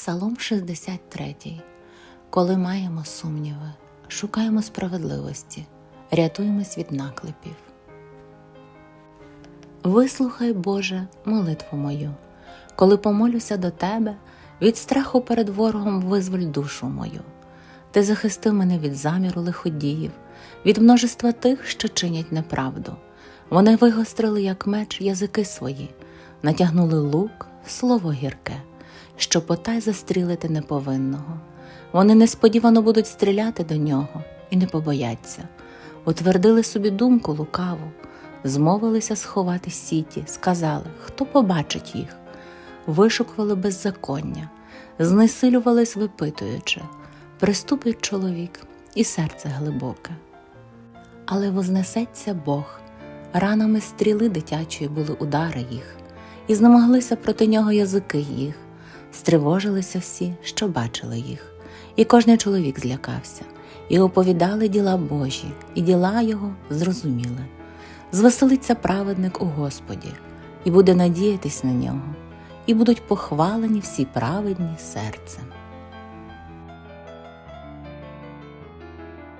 Псалом 63. Коли маємо сумніви, шукаємо справедливості, рятуємось від наклепів. Вислухай, Боже, молитву мою, коли помолюся до Тебе, від страху перед ворогом визволь душу мою. Ти захистив мене від заміру лиходіїв, від множества тих, що чинять неправду. Вони вигострили, як меч, язики свої, натягнули лук, слово гірке, що потай застрілити неповинного. Вони несподівано будуть стріляти до нього і не побояться, утвердили собі думку лукаву, змовилися сховати сіті, сказали, хто побачить їх, вишукували беззаконня, знесилювались, випитуючи, приступить чоловік і серце глибоке. Але вознесеться Бог, ранами стріли дитячої були удари їх, і знемоглися проти нього язики їх, стривожилися всі, що бачили їх, і кожний чоловік злякався, і оповідали діла Божі, і діла його зрозуміли. Звеселиться праведник у Господі, і буде надіятись на нього, і будуть похвалені всі праведні серцем.